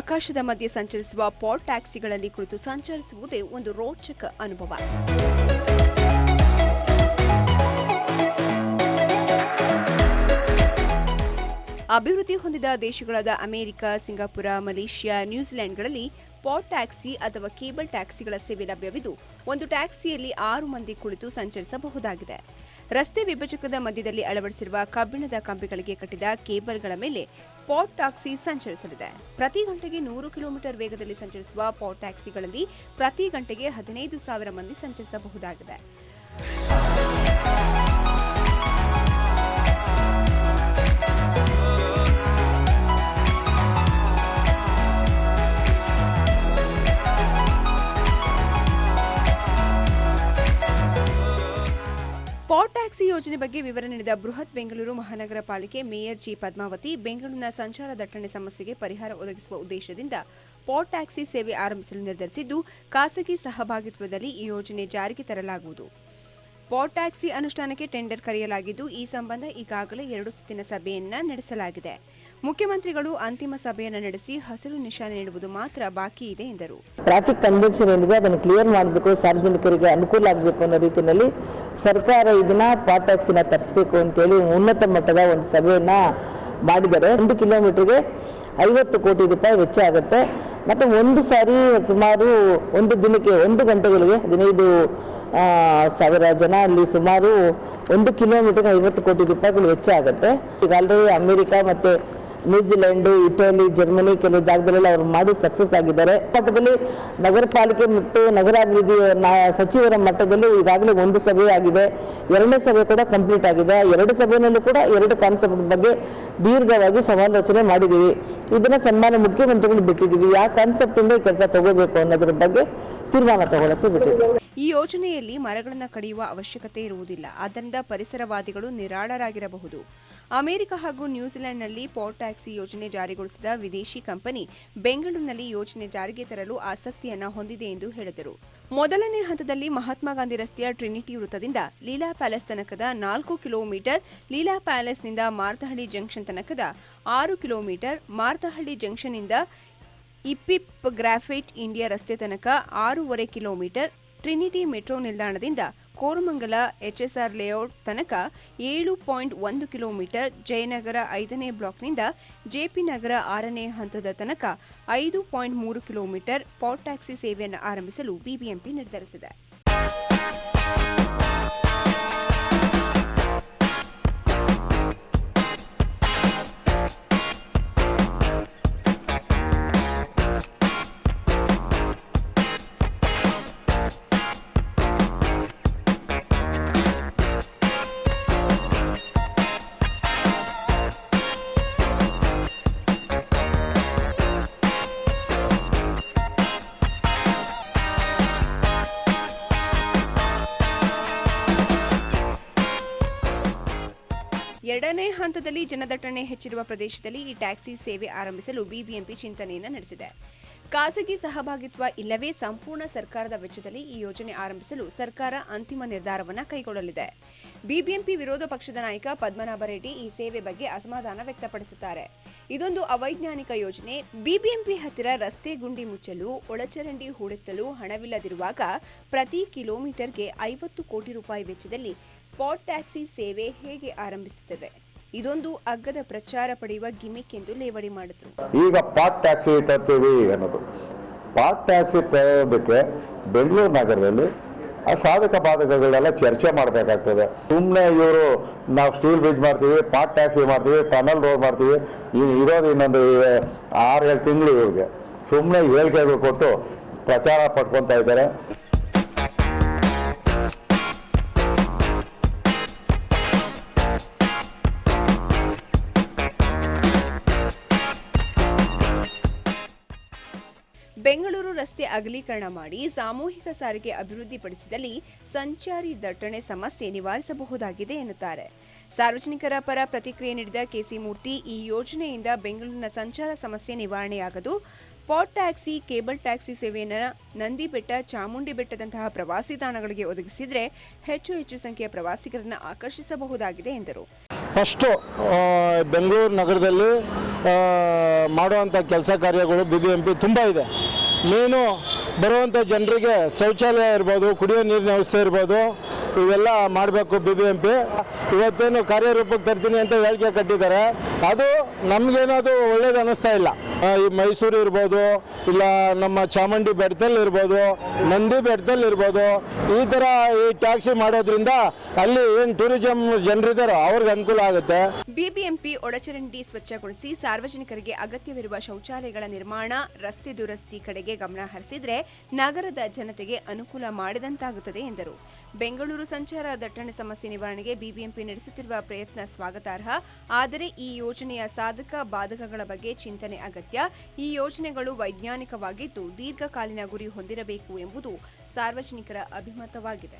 ಆಕಾಶದ ಮಧ್ಯೆ ಸಂಚರಿಸುವ ಪಾಡ್ ಟ್ಯಾಕ್ಸಿಗಳಲ್ಲಿ ಕುಳಿತು ಸಂಚರಿಸುವುದೇ ಒಂದು ರೋಚಕ ಅನುಭವ. ಅಭಿವೃದ್ಧಿ ಹೊಂದಿದ ದೇಶಗಳಾದ ಅಮೆರಿಕ, ಸಿಂಗಾಪುರ, ಮಲೇಷಿಯಾ, ನ್ಯೂಜಿಲೆಂಡ್ಗಳಲ್ಲಿ ಪಾಟ್ ಟ್ಯಾಕ್ಸಿ ಅಥವಾ ಕೇಬಲ್ ಟ್ಯಾಕ್ಸಿಗಳ ಸೇವೆ ಲಭ್ಯವಿದ್ದು, ಒಂದು ಟ್ಯಾಕ್ಸಿಯಲ್ಲಿ ಆರು ಮಂದಿ ಕುಳಿತು ಸಂಚರಿಸಬಹುದಾಗಿದೆ. ರಸ್ತೆ ವಿಭಜಕದ ಮಧ್ಯದಲ್ಲಿ ಅಳವಡಿಸಿರುವ ಕಬ್ಬಿಣದ ಕಂಬಿಗಳಿಗೆ ಕಟ್ಟಿದ ಕೇಬಲ್ಗಳ ಮೇಲೆ ಪಾಡ್ ಟ್ಯಾಕ್ಸಿ ಸಂಚರಿಸಲಿದೆ. ಪ್ರತಿ ಗಂಟೆಗೆ ನೂರು ಕಿಲೋಮೀಟರ್ ವೇಗದಲ್ಲಿ ಸಂಚರಿಸುವ ಪಾಟ್ ಟ್ಯಾಕ್ಸಿಗಳಲ್ಲಿ ಪ್ರತಿ ಗಂಟೆಗೆ ಹದಿನೈದು ಸಾವಿರ ಮಂದಿ ಸಂಚರಿಸಬಹುದಾಗಿದೆ. ಯೋಜನೆ ಬಗ್ಗೆ ವಿವರ ನೀಡಿದ ಬೃಹತ್ ಬೆಂಗಳೂರು ಮಹಾನಗರ ಪಾಲಿಕೆ ಮೇಯರ್ ಜಿ ಪದ್ಮಾವತಿ, ಬೆಂಗಳೂರಿನ ಸಂಚಾರ ದಟ್ಟಣೆ ಸಮಸ್ಯೆಗೆ ಪರಿಹಾರ ಒದಗಿಸುವ ಉದ್ದೇಶದಿಂದ ಪಾಡ್ ಟ್ಯಾಕ್ಸಿ ಸೇವೆ ಆರಂಭಿಸಲು ನಿರ್ಧರಿಸಿದ್ದು, ಖಾಸಗಿ ಸಹಭಾಗಿತ್ವದಲ್ಲಿ ಈ ಯೋಜನೆ ಜಾರಿಗೆ ತರಲಾಗುವುದು. ಪಾಡ್ ಟ್ಯಾಕ್ಸಿ ಅನುಷ್ಠಾನಕ್ಕೆ ಟೆಂಡರ್ ಕರೆಯಲಾಗಿದ್ದು, ಈ ಸಂಬಂಧ ಈಗಾಗಲೇ ಎರಡು ಸುತ್ತಿನ ಸಭೆಯನ್ನ ನಡೆಸಲಾಗಿದೆ. ಮುಖ್ಯಮಂತ್ರಿಗಳು ಅಂತಿಮ ಸಭೆಯನ್ನು ನಡೆಸಿ ಹಸಿರು ನಿಶಾನೆ ನೀಡುವುದು ಮಾತ್ರ ಬಾಕಿ ಇದೆ ಎಂದರು. ಟ್ರಾಫಿಕ್ ಕಂಜಂಕ್ಷನ್ ಏನಿದೆ ಅದನ್ನು ಕ್ಲಿಯರ್ ಮಾಡಬೇಕು, ಸಾರ್ವಜನಿಕರಿಗೆ ಅನುಕೂಲ ಆಗಬೇಕು ಅನ್ನೋ ರೀತಿಯಲ್ಲಿ ಸರ್ಕಾರ ಇದನ್ನ ಪಾಟ್ ಟ್ಯಾಕ್ಸಿನ ತರಿಸಬೇಕು ಅಂತೇಳಿ ಉನ್ನತ ಮಟ್ಟದ ಒಂದು ಸಭೆಯನ್ನ ಮಾಡಿದ್ದಾರೆ. ಒಂದು ಕಿಲೋಮೀಟರ್ಗೆ ಐವತ್ತು ಕೋಟಿ ರೂಪಾಯಿ ವೆಚ್ಚ ಆಗುತ್ತೆ. ಮತ್ತು ಒಂದು ಸಾರಿ ಸುಮಾರು ಒಂದು ದಿನಕ್ಕೆ, ಒಂದು ಗಂಟೆಗಳಿಗೆ ಹದಿನೈದು ಸಾವಿರ ಜನ ಅಲ್ಲಿ ಸುಮಾರು ಒಂದು ಕಿಲೋಮೀಟರ್ಗೆ ಐವತ್ತು ಕೋಟಿ ರೂಪಾಯಿಗಳು ವೆಚ್ಚ ಆಗುತ್ತೆ. ಈಗ ಆಲ್ರೆಡಿ ಅಮೆರಿಕ ಮತ್ತು ನ್ಯೂಜಿಲೆಂಡು, ಇಟಲಿ, ಜರ್ಮನಿ ಕೆಲವು ಜಾಗದಲ್ಲೆಲ್ಲ ಅವರು ಮಾಡಿ ಸಕ್ಸಸ್ ಆಗಿದ್ದಾರೆ. ಮಟ್ಟದಲ್ಲಿ ನಗರ ಪಾಲಿಕೆ ಮತ್ತು ನಗರಾಭಿವೃದ್ಧಿ ಸಚಿವರ ಮಟ್ಟದಲ್ಲಿ ಈಗಾಗಲೇ ಒಂದು ಸಭೆ ಆಗಿದೆ. ಎರಡನೇ ಸಭೆ ಕೂಡ ಕಂಪ್ಲೀಟ್ ಆಗಿದೆ. ಎರಡು ಸಭೆಯಲ್ಲೂ ಕೂಡ ಎರಡು ಕಾನ್ಸೆಪ್ಟ್ ಬಗ್ಗೆ ದೀರ್ಘವಾಗಿ ಸಮಾಲೋಚನೆ ಮಾಡಿದ್ದೀವಿ. ಇದನ್ನ ಸನ್ಮಾನ ಮುಖ್ಯಮಂತ್ರಿಗಳು ಬಿಟ್ಟಿದ್ದೀವಿ. ಯಾವ ಕಾನ್ಸೆಪ್ಟ್ ಇಂದ ಈ ಕೆಲಸ ತಗೋಬೇಕು ಅನ್ನೋದ್ರ ಬಗ್ಗೆ ತೀರ್ಮಾನ ತಗೊಳಕ್ಕೆ ಬಿಟ್ಟಿದ್ದೀವಿ. ಈ ಯೋಜನೆಯಲ್ಲಿ ಮರಗಳನ್ನು ಕಡಿಯುವ ಅವಶ್ಯಕತೆ ಇರುವುದಿಲ್ಲ. ಆದ್ದರಿಂದ ಪರಿಸರವಾದಿಗಳು ನಿರಾಳರಾಗಿರಬಹುದು. ಅಮೆರಿಕ ಹಾಗೂ ನ್ಯೂಜಿಲೆಂಡ್ನಲ್ಲಿ ಪೋರ್ಟ್ ಟ್ಯಾಕ್ಸಿ ಯೋಜನೆ ಜಾರಿಗೊಳಿಸಿದ ವಿದೇಶಿ ಕಂಪನಿ ಬೆಂಗಳೂರಿನಲ್ಲಿ ಯೋಜನೆ ಜಾರಿಗೆ ತರಲು ಆಸಕ್ತಿಯನ್ನ ಹೊಂದಿದೆ ಎಂದು ಹೇಳಿದರು. ಮೊದಲನೇ ಹಂತದಲ್ಲಿ ಮಹಾತ್ಮ ಗಾಂಧಿ ರಸ್ತೆಯ ಟ್ರಿನಿಟಿ ವೃತ್ತದಿಂದ ಲೀಲಾ ಪ್ಯಾಲೇಸ್ ತನಕದ ನಾಲ್ಕು ಕಿಲೋಮೀಟರ್, ಲೀಲಾ ಪ್ಯಾಲೇಸ್ನಿಂದ ಮಾರ್ತಹಳ್ಳಿ ಜಂಕ್ಷನ್ ತನಕದ ಆರು ಕಿಲೋಮೀಟರ್ ಮಾರ್ತಹಳ್ಳಿ ಜಂಕ್ಷನ್ನಿಂದ ಇಪಿಪ್ ಗ್ರಾಫೈಟ್ ಇಂಡಿಯಾ ರಸ್ತೆ ತನಕ ಆರೂವರೆ ಕಿಲೋಮೀಟರ್ ಟ್ರಿನಿಟಿ ಮೆಟ್ರೋ ನಿಲ್ದಾಣದಿಂದ ಕೋರಮಂಗಲ ಎಚ್ಎಸ್ಆರ್ ಲೇಔಟ್ ತನಕ ಏಳು ಪಾಯಿಂಟ್ ಒಂದು ಕಿಲೋಮೀಟರ್ ಜಯನಗರ ಐದನೇ ಬ್ಲಾಕ್ನಿಂದ ಜೆಪಿ ನಗರ ಆರನೇ ಹಂತದ ತನಕ ಐದು ಪಾಯಿಂಟ್ ಮೂರು ಕಿಲೋಮೀಟರ್ ಪಾಟ್ ಟ್ಯಾಕ್ಸಿ ಸೇವೆಯನ್ನು ಆರಂಭಿಸಲು ಬಿಬಿಎಂಪಿ ನಿರ್ಧರಿಸಿದೆ. ಎರಡನೇ ಹಂತದಲ್ಲಿ ಜನದಟ್ಟಣೆ ಹೆಚ್ಚಿರುವ ಪ್ರದೇಶದಲ್ಲಿ ಈ ಟ್ಯಾಕ್ಸಿ ಸೇವೆ ಆರಂಭಿಸಲು ಬಿಬಿಎಂಪಿ ಚಿಂತನೆಯನ್ನು ನಡೆಸಿದೆ. ಖಾಸಗಿ ಸಹಭಾಗಿತ್ವ ಇಲ್ಲವೇ ಸಂಪೂರ್ಣ ಸರ್ಕಾರದ ವೆಚ್ಚದಲ್ಲಿ ಈ ಯೋಜನೆ ಆರಂಭಿಸಲು ಸರ್ಕಾರ ಅಂತಿಮ ನಿರ್ಧಾರವನ್ನು ಕೈಗೊಳ್ಳಲಿದೆ. ಬಿಬಿಎಂಪಿ ವಿರೋಧ ಪಕ್ಷದ ನಾಯಕ ಪದ್ಮನಾಭ ರೆಡ್ಡಿ ಈ ಸೇವೆ ಬಗ್ಗೆ ಅಸಮಾಧಾನ ವ್ಯಕ್ತಪಡಿಸುತ್ತಾರೆ. ಇದೊಂದು ಅವೈಜ್ಞಾನಿಕ ಯೋಜನೆ. ಬಿಬಿಎಂಪಿ ಹತ್ತಿರ ರಸ್ತೆ ಗುಂಡಿ ಮುಚ್ಚಲು, ಒಳಚರಂಡಿ ಹೂಡೆತ್ತಲು ಹಣವಿಲ್ಲದಿರುವಾಗ ಪ್ರತಿ ಕಿಲೋಮೀಟರ್ಗೆ ಐವತ್ತು ಕೋಟಿ ರೂಪಾಯಿ ವೆಚ್ಚದಲ್ಲಿ ಪಾಡ್ ಟ್ಯಾಕ್ಸಿ ಸೇವೆ ಹೇಗೆ ಆರಂಭಿಸುತ್ತದೆ? ಇದೊಂದು ಅಗ್ಗದ ಪ್ರಚಾರ ಪಡೆಯುವ ಗಿಮಿಕ್ ಎಂದು ಲೇವಡಿ ಮಾಡಿದ್ರು. ಈಗ ಪಾಟ್ ಟ್ಯಾಕ್ಸಿ ತರ್ತೀವಿ ಅನ್ನೋದು. ಪಾಟ್ ಟ್ಯಾಕ್ಸಿ ತರೋದಕ್ಕೆ ಬೆಂಗಳೂರು ನಗರದಲ್ಲಿ ಆ ಸಾಧಕ ಬಾಧಕಗಳೆಲ್ಲ ಚರ್ಚೆ ಮಾಡಬೇಕಾಗ್ತದೆ. ಸುಮ್ಮನೆ ಇವರು ನಾವು ಸ್ಟೀಲ್ ಬ್ರಿಡ್ಜ್ ಮಾಡ್ತೀವಿ, ಪಾಟ್ ಟ್ಯಾಕ್ಸಿ ಮಾಡ್ತೀವಿ, ಟನಲ್ ರೋಡ್ ಮಾಡ್ತೀವಿ ಇನ್ನು ಇರೋದು ಇನ್ನೊಂದು ಆರು, ಏಳು ತಿಂಗಳು ಇವ್ರಿಗೆ. ಸುಮ್ಮನೆ ಹೇಳಿಕೆಗಳು ಕೊಟ್ಟು ಪ್ರಚಾರ ಪಡ್ಕೊತಾ ಇದ್ದಾರೆ. ರಸ್ತೆ ಅಗಲೀಕರಣ ಮಾಡಿ ಸಾಮೂಹಿಕ ಸಾರಿಗೆ ಅಭಿವೃದ್ಧಿಪಡಿಸಿದಲ್ಲಿ ಸಂಚಾರಿ ದಟ್ಟಣೆ ಸಮಸ್ಯೆ ನಿವಾರಿಸಬಹುದಾಗಿದೆ ಎನ್ನುತ್ತಾರೆ. ಸಾರ್ವಜನಿಕರ ಪರ ಪ್ರತಿಕ್ರಿಯೆ ನೀಡಿದ ಕೆಸಿ ಮೂರ್ತಿ, ಈ ಯೋಜನೆಯಿಂದ ಬೆಂಗಳೂರಿನ ಸಂಚಾರ ಸಮಸ್ಯೆ ನಿವಾರಣೆಯಾಗದು. ಪಾಟ್ ಟ್ಯಾಕ್ಸಿ, ಕೇಬಲ್ ಟ್ಯಾಕ್ಸಿ ಸೇವೆಯನ್ನು ನಂದಿ ಬೆಟ್ಟ ಚಾಮುಂಡಿ ಬೆಟ್ಟದಂತಹ ಪ್ರವಾಸಿ ತಾಣಗಳಿಗೆ ಒದಗಿಸಿದರೆ ಹೆಚ್ಚು ಹೆಚ್ಚು ಸಂಖ್ಯೆಯ ಪ್ರವಾಸಿಗರನ್ನು ಆಕರ್ಷಿಸಬಹುದಾಗಿದೆ ಎಂದರು. ಫಸ್ಟು ಬೆಂಗಳೂರು ನಗರದಲ್ಲಿ ಮಾಡುವಂಥ ಕೆಲಸ ಕಾರ್ಯಗಳು ಬಿ ಬಿ ತುಂಬ ಇದೆ. ಮೇನು ಬರುವಂಥ ಜನರಿಗೆ ಶೌಚಾಲಯ ಇರ್ಬೋದು, ಕುಡಿಯೋ ನೀರಿನ ವ್ಯವಸ್ಥೆ ಇರ್ಬೋದು, ಇವೆಲ್ಲ ಮಾಡಬೇಕು ಬಿ ಬಿ ಎಂ ಪಿ ಇವತ್ತೇನು ಕಾರ್ಯರೂಪಕ್ಕೆ ತರ್ತೀನಿ ಅಂತ ಹೇಳಿಕೆ ಕಟ್ಟಿದ್ದಾರೆ. ಅದು ನಮಗೇನದು ಒಳ್ಳೇದು ಅನ್ನಿಸ್ತಾ ಇಲ್ಲ. ಈ ಮೈಸೂರು ಇರ್ಬೋದು, ಇಲ್ಲ ನಮ್ಮ ಚಾಮುಂಡಿ ಬೆಟ್ಟದಲ್ಲಿ ಇರ್ಬೋದು, ನಂದಿ ಬೆಟ್ಟದಲ್ಲಿ ಇರ್ಬೋದು, ಈ ಥರ ಈ ಟ್ಯಾಕ್ಸಿ ಮಾಡೋದ್ರಿಂದ ಅಲ್ಲಿ ಏನು ಟೂರಿಸಂ ಜನರಿದ್ದಾರೋ ಅವ್ರಿಗೆ ಅನುಕೂಲ ಆಗುತ್ತೆ. ಬಿಬಿಎಂಪಿ ಒಳಚರಂಡಿ ಸ್ವಚ್ಛಗೊಳಿಸಿ ಸಾರ್ವಜನಿಕರಿಗೆ ಅಗತ್ಯವಿರುವ ಶೌಚಾಲಯಗಳ ನಿರ್ಮಾಣ ರಸ್ತೆ ದುರಸ್ತಿ ಕಡೆಗೆ ಗಮನ ಹರಿಸಿದ್ರೆ ನಗರದ ಜನತೆಗೆ ಅನುಕೂಲ ಮಾಡಿದಂತಾಗುತ್ತದೆ ಎಂದರು. ಬೆಂಗಳೂರು ಸಂಚಾರ ದಟ್ಟಣೆ ಸಮಸ್ಯೆ ನಿವಾರಣೆಗೆ ಬಿಬಿಎಂಪಿ ನಡೆಸುತ್ತಿರುವ ಪ್ರಯತ್ನ ಸ್ವಾಗತಾರ್ಹ. ಆದರೆ ಈ ಯೋಜನೆಯ ಸಾಧಕ ಬಾಧಕಗಳ ಬಗ್ಗೆ ಚಿಂತನೆ ಅಗತ್ಯ ಈ ಯೋಜನೆಗಳು ವೈಜ್ಞಾನಿಕವಾಗಿದ್ದು ದೀರ್ಘಕಾಲೀನ ಗುರಿ ಹೊಂದಿರಬೇಕು ಎಂಬುದು ಸಾರ್ವಜನಿಕರ ಅಭಿಮತವಾಗಿದೆ.